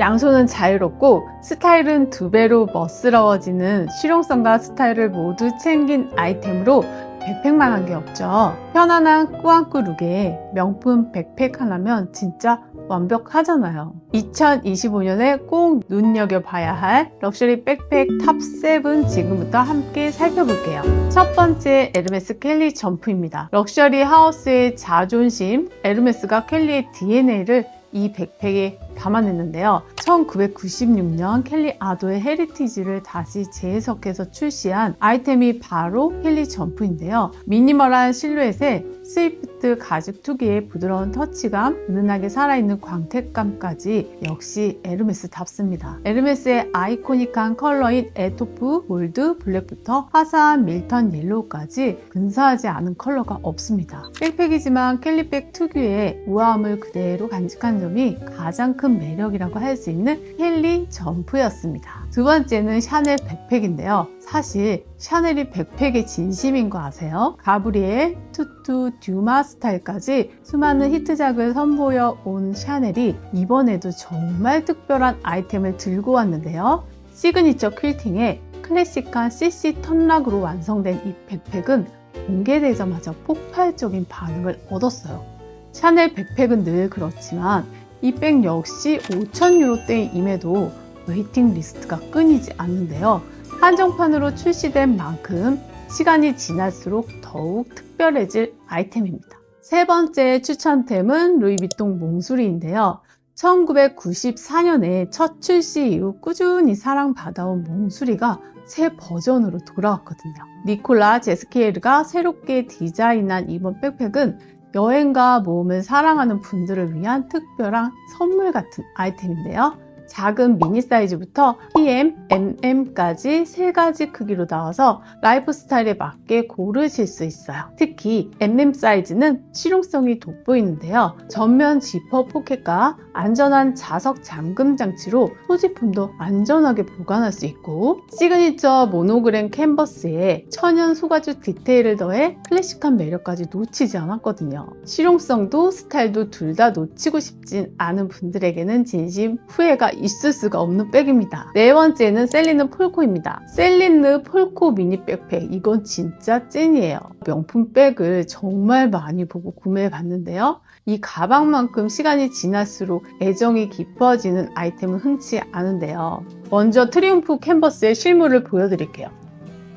양손은 자유롭고 스타일은 두 배로 멋스러워지는 실용성과 스타일을 모두 챙긴 아이템으로 백팩만 한 게 없죠. 편안한 꾸안꾸 룩에 명품 백팩 하나면 진짜 완벽하잖아요. 2025년에 꼭 눈여겨봐야 할 럭셔리 백팩 탑7 지금부터 함께 살펴볼게요. 첫 번째 에르메스 켈리 점프입니다. 럭셔리 하우스의 자존심, 에르메스가 켈리의 DNA를 이 백팩에 담아냈는데요. 1996년 켈리 아도의 헤리티지를 다시 재해석해서 출시한 아이템이 바로 켈리 점프인데요. 미니멀한 실루엣에 스위프트 가죽 특유의 부드러운 터치감, 은은하게 살아있는 광택감까지 역시 에르메스답습니다. 에르메스의 아이코닉한 컬러인 에토프, 골드, 블랙부터 화사한 밀턴 옐로우까지 근사하지 않은 컬러가 없습니다. 백팩이지만 켈리백 특유의 우아함을 그대로 간직한 점이 가장 큰 매력이라고 할 수 있는 켈리 점프였습니다. 두 번째는 샤넬 백팩인데요. 사실 샤넬이 백팩의 진심인 거 아세요? 가브리엘, 투투, 듀마 스타일까지 수많은 히트작을 선보여 온 샤넬이 이번에도 정말 특별한 아이템을 들고 왔는데요. 시그니처 퀼팅에 클래식한 CC 턴락으로 완성된 이 백팩은 공개되자마자 폭발적인 반응을 얻었어요. 샤넬 백팩은 늘 그렇지만 이 백 역시 5,000유로대임에도 웨이팅 리스트가 끊이지 않는데요. 한정판으로 출시된 만큼 시간이 지날수록 더욱 특별해질 아이템입니다. 세 번째 추천템은 루이비통 몽수리인데요. 1994년에 첫 출시 이후 꾸준히 사랑받아온 몽수리가 새 버전으로 돌아왔거든요. 니콜라 제스키에르가 새롭게 디자인한 이번 백팩은 여행과 모험을 사랑하는 분들을 위한 특별한 선물 같은 아이템인데요. 작은 미니 사이즈부터 PM, MM까지 세 가지 크기로 나와서 라이프 스타일에 맞게 고르실 수 있어요. 특히 MM 사이즈는 실용성이 돋보이는데요. 전면 지퍼 포켓과 안전한 자석 잠금 장치로 소지품도 안전하게 보관할 수 있고 시그니처 모노그램 캔버스에 천연 소가죽 디테일을 더해 클래식한 매력까지 놓치지 않았거든요. 실용성도 스타일도 둘 다 놓치고 싶진 않은 분들에게는 진심 후회가 있을 수가 없는 백입니다. 네 번째는 셀리느 폴코입니다. 셀리느 폴코 미니 백팩 이건 진짜 찐이에요. 명품 백을 정말 많이 보고 구매해 봤는데요. 이 가방만큼 시간이 지날수록 애정이 깊어지는 아이템은 흔치 않은데요. 먼저 트리움프 캔버스의 실물을 보여드릴게요.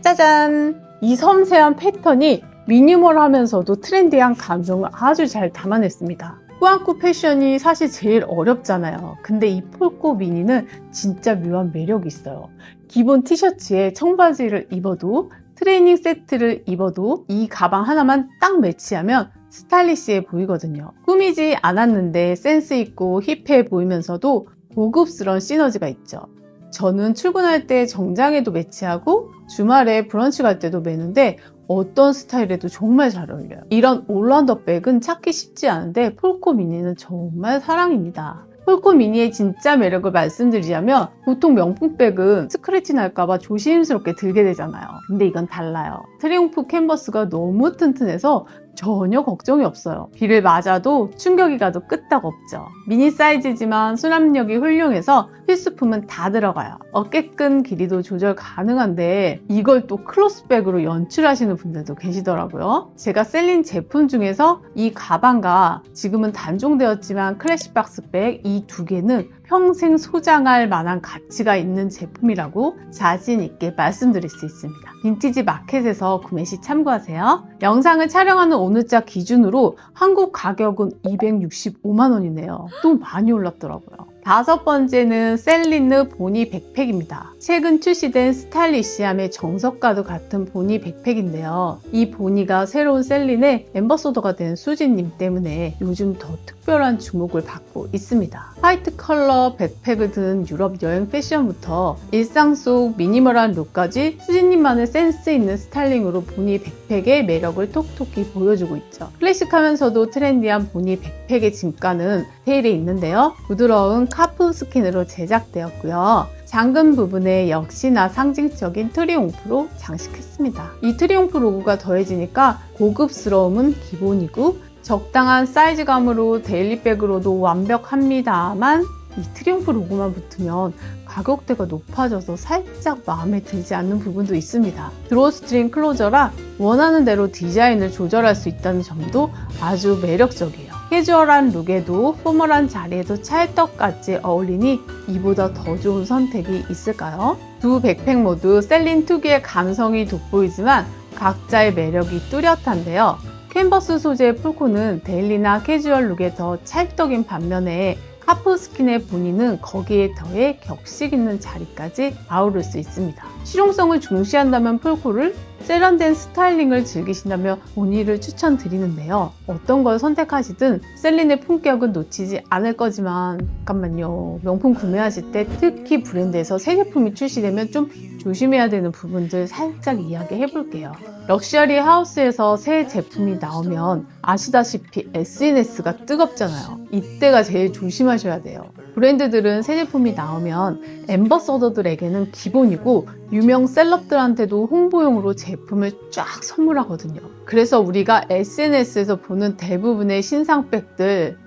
짜잔! 이 섬세한 패턴이 미니멀하면서도 트렌디한 감성을 아주 잘 담아냈습니다. 꾸안꾸 패션이 사실 제일 어렵잖아요. 근데 이 폴코 미니는 진짜 묘한 매력이 있어요. 기본 티셔츠에 청바지를 입어도 트레이닝 세트를 입어도 이 가방 하나만 딱 매치하면 스타일리시해 보이거든요. 꾸미지 않았는데 센스 있고 힙해 보이면서도 고급스러운 시너지가 있죠. 저는 출근할 때 정장에도 매치하고 주말에 브런치 갈 때도 매는데 어떤 스타일에도 정말 잘 어울려요. 이런 올라운더 백은 찾기 쉽지 않은데 폴코 미니는 정말 사랑입니다. 폴코 미니의 진짜 매력을 말씀드리자면 보통 명품백은 스크래치 날까봐 조심스럽게 들게 되잖아요. 근데 이건 달라요. 트리ум프 캔버스가 너무 튼튼해서 전혀 걱정이 없어요. 비를 맞아도 충격이 가도 끄떡 없죠. 미니 사이즈지만 수납력이 훌륭해서 필수품은 다 들어가요. 어깨끈 길이도 조절 가능한데 이걸 또 클로스백으로 연출하시는 분들도 계시더라고요. 제가 셀린 제품 중에서 이 가방과 지금은 단종되었지만 클래식박스백 이 두 개는 평생 소장할 만한 가치가 있는 제품이라고 자신 있게 말씀드릴 수 있습니다. 빈티지 마켓에서 구매 시 참고하세요. 영상을 촬영하는 오늘자 기준으로 한국 가격은 265만 원이네요. 또 많이 올랐더라고요. 다섯 번째는 셀린느 보니 백팩입니다. 최근 출시된 스타일리시함의 정석과도 같은 보니 백팩인데요. 이 보니가 새로운 셀린의 엠버서더가 된 수진님 때문에 요즘 더 특별한 주목을 받고 있습니다. 화이트 컬러 백팩을 든 유럽 여행 패션부터 일상 속 미니멀한 룩까지 수진님만의 센스 있는 스타일링으로 보니 백팩의 매력을 톡톡히 보여주고 있죠. 클래식하면서도 트렌디한 보니 백팩의 진가는 테일에 있는데요. 부드러운 카프 스킨으로 제작되었고요. 잠금 부분에 역시나 상징적인 트리옹프로 장식했습니다. 이 트리옹프 로고가 더해지니까 고급스러움은 기본이고 적당한 사이즈감으로 데일리백으로도 완벽합니다만 이 트리ум프 로고만 붙으면 가격대가 높아져서 살짝 마음에 들지 않는 부분도 있습니다. 드로스트링 클로저라 원하는 대로 디자인을 조절할 수 있다는 점도 아주 매력적이에요. 캐주얼한 룩에도 포멀한 자리에도 찰떡같이 어울리니 이보다 더 좋은 선택이 있을까요? 두 백팩 모두 셀린 특유의 감성이 돋보이지만 각자의 매력이 뚜렷한데요. 캔버스 소재의 풀코는 데일리나 캐주얼 룩에 더 찰떡인 반면에 하프스킨의 무늬는 거기에 더해 격식 있는 자리까지 아우를 수 있습니다. 실용성을 중시한다면 풀코를 세련된 스타일링을 즐기신다면 무늬를 추천드리는데요. 어떤 걸 선택하시든 셀린의 품격은 놓치지 않을 거지만 잠깐만요. 명품 구매하실 때 특히 브랜드에서 새 제품이 출시되면 좀 조심해야 되는 부분들 살짝 이야기해 볼게요. 럭셔리 하우스에서 새 제품이 나오면 아시다시피 SNS가 뜨겁잖아요. 이때가 제일 조심하셔야 돼요. 브랜드들은 새 제품이 나오면 엠버서더들에게는 기본이고 유명 셀럽들한테도 홍보용으로 제품을 쫙 선물하거든요. 그래서 우리가 SNS에서 보는 대부분의 신상백들,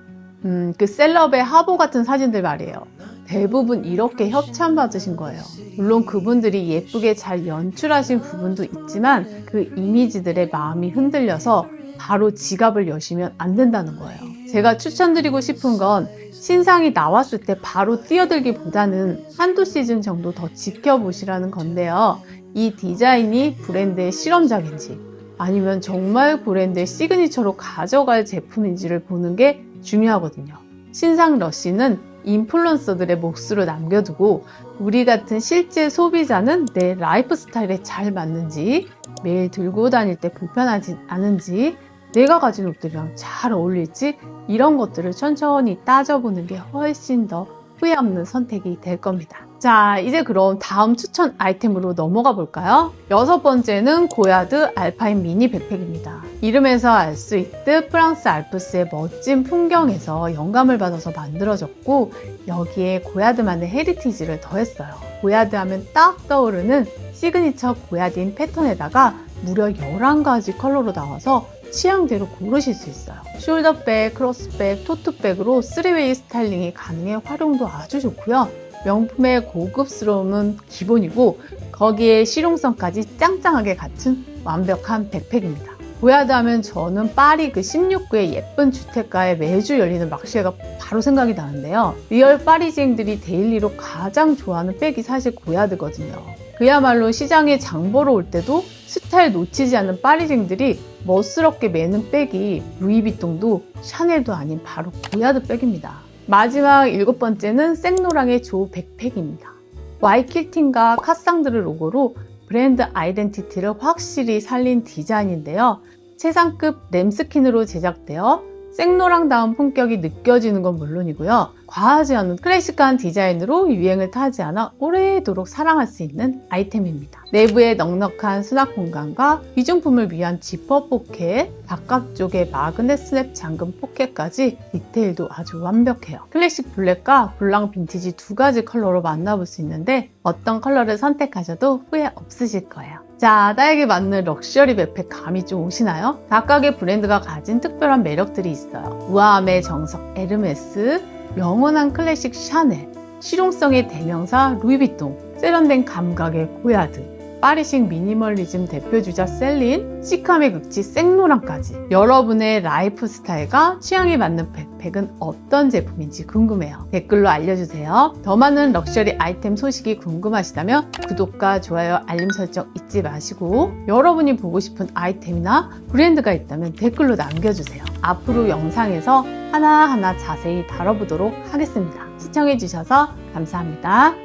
음, 그 셀럽의 화보 같은 사진들 말이에요. 대부분 이렇게 협찬받으신 거예요. 물론 그분들이 예쁘게 잘 연출하신 부분도 있지만 그 이미지들의 마음이 흔들려서 바로 지갑을 여시면 안 된다는 거예요. 제가 추천드리고 싶은 건 신상이 나왔을 때 바로 뛰어들기보다는 한두 시즌 정도 더 지켜보시라는 건데요. 이 디자인이 브랜드의 실험작인지 아니면 정말 브랜드의 시그니처로 가져갈 제품인지를 보는 게 중요하거든요. 신상 러쉬는 인플루언서들의 몫으로 남겨두고 우리 같은 실제 소비자는 내 라이프 스타일에 잘 맞는지 매일 들고 다닐 때 불편하지 않은지 내가 가진 옷들이랑 잘 어울릴지 이런 것들을 천천히 따져보는 게 훨씬 더 후회 없는 선택이 될 겁니다. 자, 이제 그럼 다음 추천 아이템으로 넘어가 볼까요? 여섯 번째는 고야드 알파인 미니 백팩입니다. 이름에서 알 수 있듯 프랑스 알프스의 멋진 풍경에서 영감을 받아서 만들어졌고 여기에 고야드만의 헤리티지를 더했어요. 고야드 하면 딱 떠오르는 시그니처 고야드인 패턴에다가 무려 11가지 컬러로 나와서 취향대로 고르실 수 있어요. 숄더백, 크로스백, 토트백으로 3웨이 스타일링이 가능해 활용도 아주 좋고요. 명품의 고급스러움은 기본이고 거기에 실용성까지 짱짱하게 갖춘 완벽한 백팩입니다. 고야드 하면 저는 파리 그 16구의 예쁜 주택가에 매주 열리는 막시회가 바로 생각이 나는데요. 리얼 파리지행들이 데일리로 가장 좋아하는 백이 사실 고야드거든요. 그야말로 시장에 장 보러 올 때도 스타일 놓치지 않는 파리쟁들이 멋스럽게 매는 백이 루이비통도 샤넬도 아닌 바로 고야드 백입니다. 마지막 일곱 번째는 생노랑의 조 백팩입니다. 와이킬팅과 카상드르 로고로 브랜드 아이덴티티를 확실히 살린 디자인인데요. 최상급 램스킨으로 제작되어 생노랑다운 품격이 느껴지는 건 물론이고요. 과하지 않은 클래식한 디자인으로 유행을 타지 않아 오래도록 사랑할 수 있는 아이템입니다. 내부에 넉넉한 수납 공간과 귀중품을 위한 지퍼 포켓, 바깥쪽에 마그넷 스냅 잠금 포켓까지 디테일도 아주 완벽해요. 클래식 블랙과 블랑 빈티지 두 가지 컬러로 만나볼 수 있는데 어떤 컬러를 선택하셔도 후회 없으실 거예요. 자, 나에게 맞는 럭셔리 백팩 감이 좀 오시나요? 각각의 브랜드가 가진 특별한 매력들이 있어요. 우아함의 정석 에르메스, 영원한 클래식 샤넬, 실용성의 대명사 루이비통, 세련된 감각의 고야드, 파리식 미니멀리즘 대표주자 셀린, 시캄의 극치 생노랑까지 여러분의 라이프 스타일과 취향에 맞는 백팩은 어떤 제품인지 궁금해요. 댓글로 알려주세요. 더 많은 럭셔리 아이템 소식이 궁금하시다면 구독과 좋아요, 알림 설정 잊지 마시고 여러분이 보고 싶은 아이템이나 브랜드가 있다면 댓글로 남겨주세요. 앞으로 영상에서 하나하나 자세히 다뤄보도록 하겠습니다. 시청해주셔서 감사합니다.